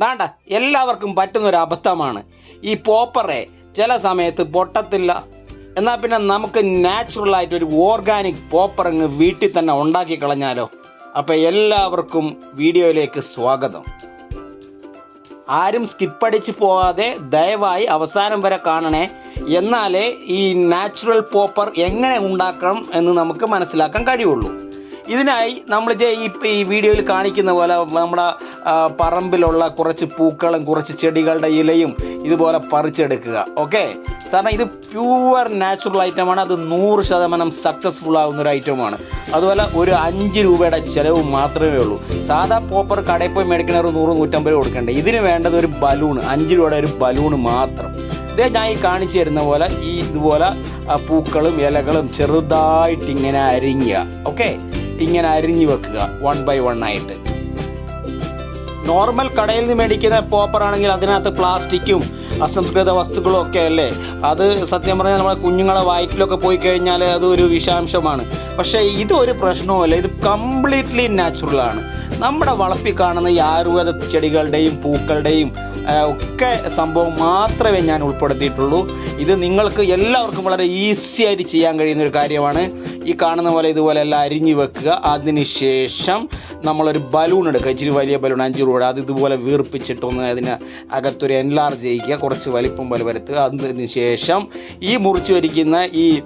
ദാണ്ട എല്ലാവർക്കും പറ്റുന്ന ഒരു അബദ്ധമാണ്. ഈ പോപ്പറെ ചില സമയത്ത് പൊട്ടത്തില്ല. എന്നാൽ പിന്നെ നമുക്ക് നാച്ചുറൽ ആയിട്ട് ഒരു ഓർഗാനിക് പോപ്പർ അങ്ങ് വീട്ടിൽ തന്നെ ഉണ്ടാക്കി കളഞ്ഞാലോ? അപ്പോൾ എല്ലാവർക്കും വീഡിയോയിലേക്ക് സ്വാഗതം. ആരും സ്കിപ്പ് അടിച്ച് പോകാതെ ദയവായി അവസാനം വരെ കാണണേ. എന്നാലേ ഈ നാച്ചുറൽ പോപ്പർ എങ്ങനെ ഉണ്ടാക്കണം എന്ന് നമുക്ക് മനസ്സിലാക്കാൻ കഴിയുള്ളൂ. ഇതിനായി നമ്മൾ ഇത് ഈ വീഡിയോയിൽ കാണിക്കുന്ന പോലെ നമ്മുടെ പറമ്പിലുള്ള കുറച്ച് പൂക്കളും കുറച്ച് ചെടികളുടെ ഇലയും ഇതുപോലെ പറിച്ചെടുക്കുക. ഓക്കെ? കാരണം ഇത് പ്യുവർ നാച്ചുറൽ ഐറ്റമാണ്. അത് നൂറ് ശതമാനം സക്സസ്ഫുൾ ആകുന്ന ഒരു ഐറ്റമാണ്. അതുപോലെ ഒരു അഞ്ച് രൂപയുടെ ചിലവ് മാത്രമേ ഉള്ളൂ. സാധാ പോപ്പർ കടയിൽ പോയി മേടിക്കണ ഒരു നൂറ് നൂറ്റമ്പത് രൂപ കൊടുക്കണ്ടേ? ഇതിന് വേണ്ടത് ഒരു ബലൂൺ അഞ്ച് രൂപയുടെ ഒരു ബലൂൺ മാത്രം. ഇതേ ഞാൻ ഈ കാണിച്ചു തരുന്ന പോലെ ഈ ഇതുപോലെ പൂക്കളും ഇലകളും ചെറുതായിട്ട് ഇങ്ങനെ അരിങ്ങുക ഓക്കെ? ഇങ്ങനെ അരിഞ്ഞു വെക്കുക വൺ ബൈ വൺ ആയിട്ട്. നോർമൽ കടയിൽ നിന്ന് മേടിക്കുന്ന പോപ്പർ ആണെങ്കിൽ അതിനകത്ത് പ്ലാസ്റ്റിക്കും അസംസ്കൃത വസ്തുക്കളും ഒക്കെ അല്ലേ? അത് സത്യം പറഞ്ഞാൽ നമ്മുടെ കുഞ്ഞുങ്ങളെ വയറ്റിലൊക്കെ പോയി കഴിഞ്ഞാൽ അതൊരു വിഷാംശമാണ്. പക്ഷേ ഇതൊരു പ്രശ്നവുമല്ല ഇത് കംപ്ലീറ്റ്ലി നാച്ചുറലാണ് നമ്മുടെ വളപ്പിൽ കാണുന്ന ഈ ആയുർവേദ ചെടികളുടെയും പൂക്കളുടെയും ഒക്കെ സംഭവം മാത്രമേ ഞാൻ ഉൾപ്പെടുത്തിയിട്ടുള്ളൂ. ഇത് നിങ്ങൾക്ക് എല്ലാവർക്കും വളരെ ഈസി ആയിട്ട് ചെയ്യാൻ കഴിയുന്ന ഒരു കാര്യമാണ്. ഈ കാണുന്ന പോലെ ഇതുപോലെ എല്ലാം അരിഞ്ഞു വെക്കുക. അതിനുശേഷം നമ്മളൊരു ബലൂൺ എടുക്കുക. ഇച്ചിരി വലിയ ബലൂൺ അഞ്ച് രൂപ അത് ഇതുപോലെ വീർപ്പിച്ചിട്ടൊന്ന് അതിന് അകത്തൊരു എൻലാർജ് ചെയ്യിക്കുക. കുറച്ച് വലിപ്പം പോലെ വരുത്തുക. അതിന് ശേഷം ഈ മുറിച്ച് വരിക്കുന്ന ഈ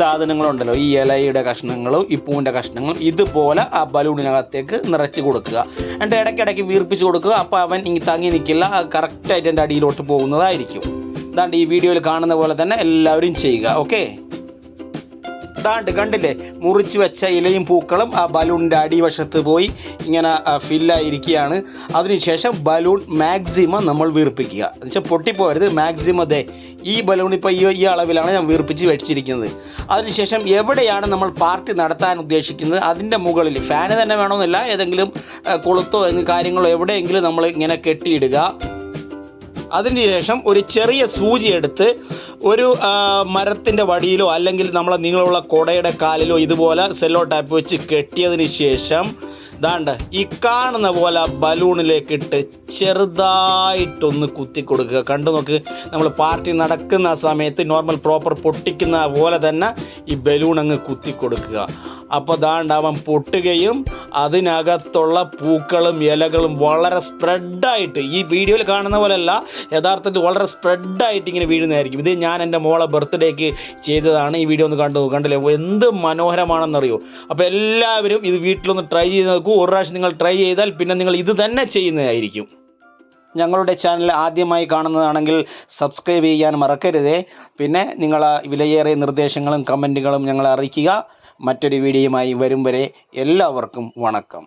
സാധനങ്ങളുണ്ടല്ലോ. ഈ ഇലയുടെ കഷ്ണങ്ങളും ഈ പൂവിന്റെ കഷ്ണങ്ങളും ഇതുപോലെ ആ ബലൂണിനകത്തേക്ക് നിറച്ച് കൊടുക്കുക. എന്നിട്ട് ഇടയ്ക്കിടയ്ക്ക് വീർപ്പിച്ച് കൊടുക്കുക. അപ്പോൾ അവൻ ഇനി തങ്ങി നിൽക്കില്ല കറക്റ്റായിട്ട് എന്റെ അടിയിലോട്ട് പോകുന്നതായിരിക്കും. അതാണ്ട് ഈ വീഡിയോയിൽ കാണുന്ന പോലെ തന്നെ എല്ലാവരും ചെയ്യുക. ഓക്കെ ദാണ്ട് കണ്ടില്ലേ? മുറിച്ച് വെച്ച ഇലയും പൂക്കളും ആ ബലൂണിന്റെ അടിവശത്ത് പോയി ഇങ്ങനെ ഫില്ലായിരിക്കുകയാണ്. അതിനുശേഷം ബലൂൺ മാക്സിമം നമ്മൾ വീർപ്പിക്കുക. എന്നുവെച്ചാൽ പൊട്ടിപ്പോരുത് മാക്സിമം ദേ ഈ ബലൂൺ ഇപ്പോൾ ഈ ഈ അളവിലാണ് ഞാൻ വീർപ്പിച്ച് വെച്ചിരിക്കുന്നത്. അതിനുശേഷം എവിടെയാണ് നമ്മൾ പാർട്ടി നടത്താൻ ഉദ്ദേശിക്കുന്നത്? അതിന്റെ മുകളിൽ ഫാന് തന്നെ വേണമെന്നില്ല. ഏതെങ്കിലും കൊളുത്തോ കാര്യങ്ങളോ എവിടെയെങ്കിലും നമ്മൾ ഇങ്ങനെ കെട്ടിയിടുക. അതിനുശേഷം ഒരു ചെറിയ സൂചി എടുത്ത് ഒരു മരത്തിന്റെ വടിയിലോ അല്ലെങ്കിൽ നമ്മളെ നീളമുള്ള കുടയുടെ കാലിലോ ഇതുപോലെ സെല്ലോ ടാപ്പ് വെച്ച് കെട്ടിയതിന് ശേഷം ദാണ്ട് ഈ കാണുന്ന പോലെ ബലൂണിലേക്ക് ഇട്ട് ചെറുതായിട്ടൊന്ന് കുത്തി കൊടുക്കുക കണ്ടു നോക്ക് നമ്മൾ പാർട്ടി നടക്കുന്ന സമയത്ത് നോർമൽ പ്രോപ്പർ പൊട്ടിക്കുന്ന പോലെ തന്നെ ഈ ബലൂൺ അങ്ങ് കുത്തി കൊടുക്കുക അപ്പോൾ ദാണ്ട് അവൻ പൊട്ടുകയും അതിനകത്തുള്ള പൂക്കളും ഇലകളും വളരെ സ്പ്രെഡായിട്ട് ഈ വീഡിയോയിൽ കാണുന്ന പോലെയല്ല യഥാർത്ഥത്തിൽ വളരെ സ്പ്രെഡായിട്ട് ഇങ്ങനെ വീഴുന്നതായിരിക്കും. ഇത് ഞാൻ എന്റെ മോളെ ബർത്ത്ഡേക്ക് ചെയ്തതാണ് ഈ വീഡിയോ ഒന്ന് കണ്ടു കണ്ടില്ലേ? എന്ത് മനോഹരമാണെന്നറിയോ? അപ്പോൾ എല്ലാവരും ഇത് വീട്ടിലൊന്ന് ട്രൈ ചെയ്ത് നോക്കൂ ഒരു പ്രാവശ്യം നിങ്ങൾ ട്രൈ ചെയ്താൽ പിന്നെ നിങ്ങൾ ഇത് തന്നെ ചെയ്യുന്നതായിരിക്കും. ഞങ്ങളുടെ ചാനൽ ആദ്യമായി കാണുന്നതാണെങ്കിൽ സബ്സ്ക്രൈബ് ചെയ്യാൻ മറക്കരുതേ. പിന്നെ നിങ്ങൾ വിലയേറിയ നിർദ്ദേശങ്ങളും കമന്റുകളും ഞങ്ങളെ അറിയിക്കുക. മറ്റൊരു വീഡിയോയുമായി വരും വരെ എല്ലാവർക്കും വണക്കം.